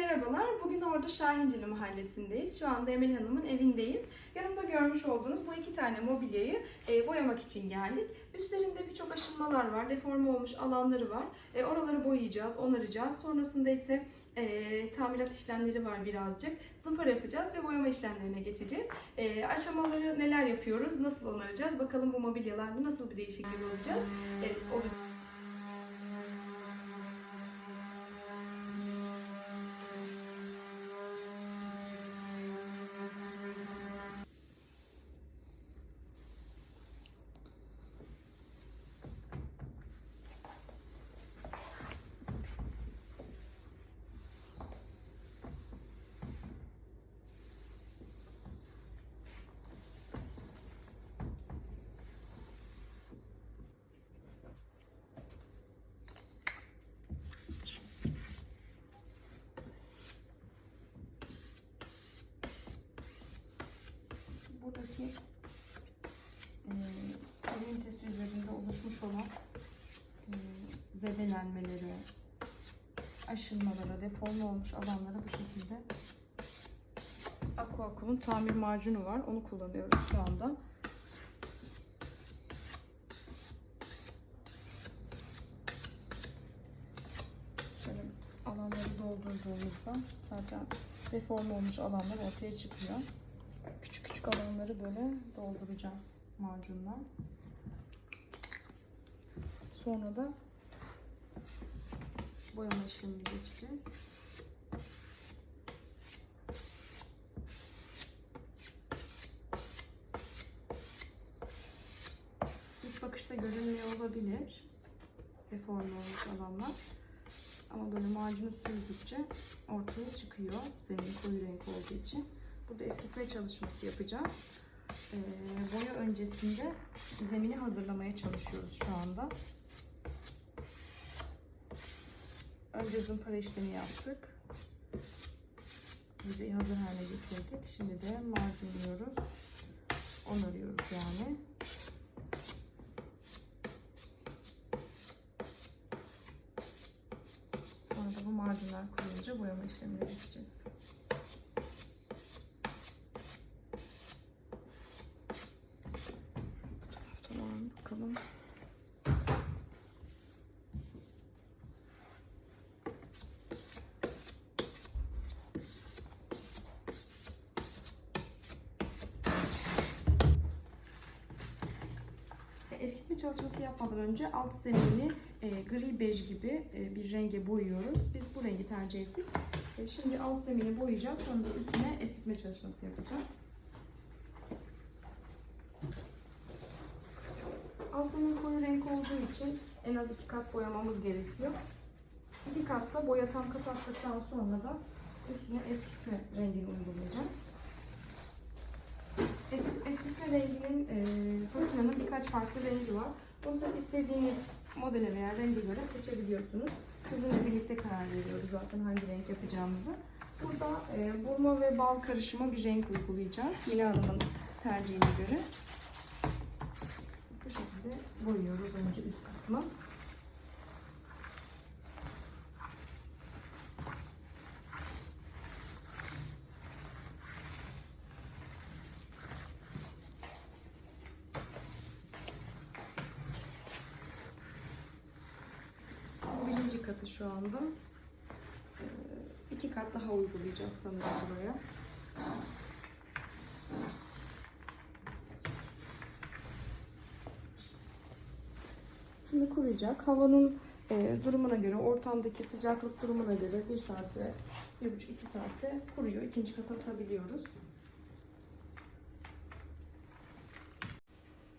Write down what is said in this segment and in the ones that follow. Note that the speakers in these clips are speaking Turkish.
merhabalar. Bugün orada Şahincili Mahallesi'ndeyiz. Şu anda Emel Hanım'ın evindeyiz. Yanımda görmüş olduğunuz bu iki tane mobilyayı e, boyamak için geldik. Üstlerinde birçok aşınmalar var, deforme olmuş alanları var. E, oraları boyayacağız, onaracağız. Sonrasında ise e, tamirat işlemleri var birazcık. Zımpara yapacağız ve boyama işlemlerine geçeceğiz. E, aşamaları neler yapıyoruz, nasıl onaracağız? Bakalım bu mobilyalarda nasıl bir değişiklik olacağız? E, olacak. E, ünitesi üzerinde oluşmuş olan e, zedelenmelere, aşınmalara, deforme olmuş alanlara bu şekilde Aquacul'un tamir macunu var. Onu kullanıyoruz şu anda. Şöyle alanları doldurduğumuzda zaten deforme olmuş alanlar ortaya çıkıyor. Küçük küçük alanları böyle dolduracağız macunla. Sonra da boyama işlemine geçeceğiz. İlk bakışta görünmüyor olabilir deforme olmuş alanlar. Ama böyle macunu sürdükçe ortaya çıkıyor. Zemin koyu renk olduğu için. Burada eskitme çalışması yapacağız. Ee, boya öncesinde zemini hazırlamaya çalışıyoruz şu anda. Önce zımpara işlemi yaptık. Yüzeyi hazır hale getirdik. Şimdi de macunluyoruz. Onarıyoruz yani. Sonra da bu macunlar kuruyunca boyama işlemine geçeceğiz. Tamam bakalım. Çalışması yapmadan önce alt zeminini e, gri bej gibi e, bir renge boyuyoruz. Biz bu rengi tercih ettik. E, şimdi alt zemini boyayacağız. Sonra da üstüne eskitme çalışması yapacağız. Alt zemin koyu renk olduğu için en az iki kat boyamamız gerekiyor. İki katta boya tam kapattıktan sonra da üstüne eskitme rengini uygulayacağız. Eskitme renginin e, patinanın birkaç farklı rengi var. Bunu da istediğiniz modele veya renge göre seçebiliyorsunuz. Sizinle birlikte karar veriyoruz zaten hangi renk yapacağımızı. Burada e, burma ve bal karışımı bir renk uygulayacağız. Mine Hanım'ın tercihine göre. Bu şekilde boyuyoruz önce üst kısmı. Bu birinci katı şu anda. Ee, iki kat daha uygulayacağız sanırım buraya. Şimdi kuruyacak. Havanın e, durumuna göre, ortamdaki sıcaklık durumuna göre bir saate, bir buçuk iki saatte kuruyor. İkinci kata atabiliyoruz.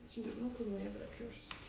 Şimdi bunu kurumaya bırakıyoruz.